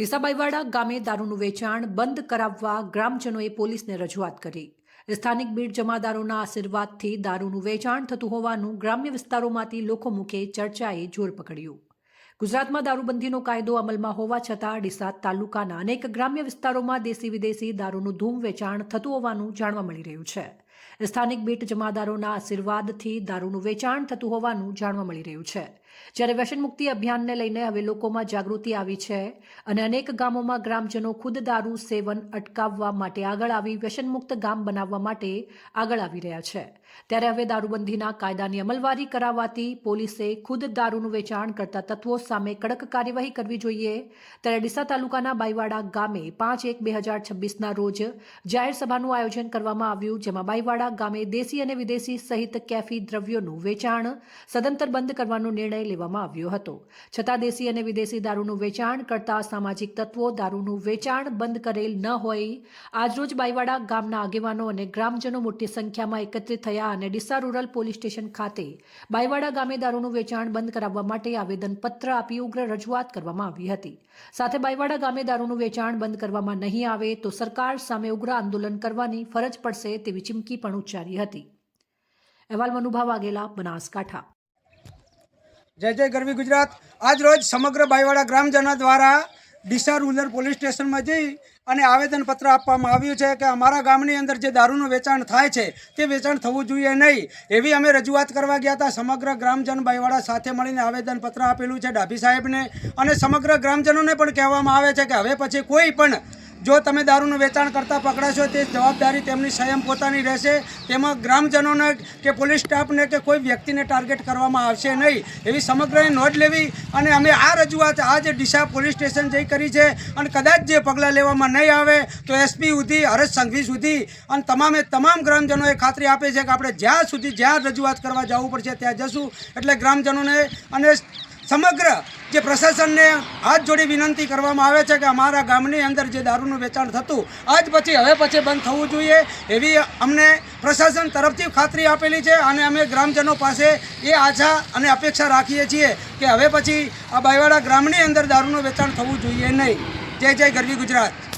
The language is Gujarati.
ડીસાબાઈવાડા ગામે દારૂનું વેચાણ બંધ કરાવવા ગ્રામજનોએ પોલીસને રજૂઆત કરી. સ્થાનિક બીડ જમાદારોના આશીર્વાદથી દારૂનું વેચાણ થતું હોવાનું ગ્રામ્ય વિસ્તારોમાંથી લોકો મુખે ચર્ચાએ જોર પકડ્યું. ગુજરાતમાં દારૂબંધીનો કાયદો અમલમાં હોવા છતાં ડીસા તાલુકાના અનેક ગ્રામ્ય વિસ્તારોમાં દેશી વિદેશી દારૂનું ધૂમ વેચાણ થતું હોવાનું જાણવા મળી રહ્યું છે. સ્થાનિક બીટ જમાદારોના આશીર્વાદથી દારૂનું વેચાણ થતું હોવાનું જાણવા મળી રહ્યું છે. જ્યારે વ્યસન મુક્તિ અભિયાનને લઈને હવે લોકોમાં જાગૃતિ આવી છે અને અનેક ગામોમાં ગ્રામજનો ખુદ દારૂ સેવન અટકાવવા માટે આગળ આવી, વ્યસનમુક્ત ગામ બનાવવા માટે આગળ આવી રહ્યા છે. ત્યારે હવે દારૂબંધીના કાયદાની અમલવારી કરાવવાથી પોલીસે ખુદ દારૂનું વેચાણ કરતા તત્વો સામે કડક કાર્યવાહી કરવી જોઈએ. ત્યારે ડીસા તાલુકાના બાઈવાડા ગામે પાંચ એક બે હજાર છવ્વીસના રોજ જાહેર સભાનું આયોજન કરવામાં આવ્યું, જેમાં બાઈવાડા ગામે દેશી અને વિદેશી સહિત કેફી દ્રવ્યોનું વેચાણ સદંતર બંધ કરવાનો નિર્ણય લેવામાં આવ્યો હતો. છતાં દેશી અને વિદેશી દારૂનું વેચાણ કરતા સામાજિક તત્વો દારૂનું વેચાણ બંધ કરેલ ન હોય. આજરોજ બાઈવાડા ગામના આગેવાનો અને ગ્રામજનો મોટી સંખ્યામાં એકત્રિત થયા અને ડીસા રૂરલ પોલીસ સ્ટેશન ખાતે બાઈવાડા ગામે દારૂનું વેચાણ બંધ કરાવવા માટે આવેદનપત્ર આપી ઉગ્ર રજૂઆત કરવામાં આવી હતી. સાથે બાઈવાડા ગામે દારૂનું વેચાણ બંધ કરવામાં નહીં આવે તો સરકાર સામે ઉગ્ર આંદોલન કરવાની ફરજ પડશે તેવી ચીમકી પણ ઉચ્ચારી હતી. અહેવાલ મનુભાવ વાઘેલા, બનાસકાંઠા. જય જય ગરવી ગુજરાત. આજ રોજ સમગ્ર બાઈવાડા ગ્રામજનો દ્વારા ડીસા રૂરલ પોલીસ સ્ટેશનમાં જઈ અને આવેદનપત્ર આપવામાં આવ્યું છે કે અમારા ગામની અંદર જે દારૂનું વેચાણ થાય છે, તે વેચાણ થવું જોઈએ નહીં. એવી અમે રજૂઆત કરવા ગયા હતા. સમગ્ર ગ્રામજન બાઈવાડા સાથે મળીને આવેદનપત્ર આપેલું છે ડાભી સાહેબને. અને સમગ્ર ગ્રામજનોને પણ કહેવામાં આવે છે કે હવે પછી કોઈ પણ જો તમે દારૂનું વેચાણ કરતા પકડાશો તે જવાબદારી તેમની સ્વયં પોતાની રહેશે. તેમાં ગ્રામજનોને કે પોલીસ સ્ટાફને કે કોઈ વ્યક્તિને ટાર્ગેટ કરવામાં આવશે નહીં. એવી સમગ્રએ નોંધ લેવી અને અમે આ રજૂઆત આજ ડીસા પોલીસ સ્ટેશન જઈ કરી છે અને કદાચ જે પગલાં લેવામાં નહીં આવે તો એસપી સુધી, હરેશ સંઘવી સુધી અને તમામે તમામ ગ્રામજનોએ ખાતરી આપે છે કે આપણે જ્યાં સુધી જ્યાં રજૂઆત કરવા જવું પડશે ત્યાં જશું. એટલે ગ્રામજનોને અને સમગ્ર જે પ્રશાસનને હાથ જોડી વિનંતી કરવામાં આવે છે કે અમારા ગામની અંદર જે દારૂનું વેચાણ થતું, આજ પછી હવે પછી બંધ થવું જોઈએ એવી અમને પ્રશાસન તરફથી ખાતરી આપેલી છે અને અમે ગ્રામજનો પાસે એ આશા અને અપેક્ષા રાખીએ છીએ કે હવે પછી આ બાયવાડા ગ્રામની અંદર દારૂનું વેચાણ થવું જોઈએ નહીં. જય જય ગરવી ગુજરાત.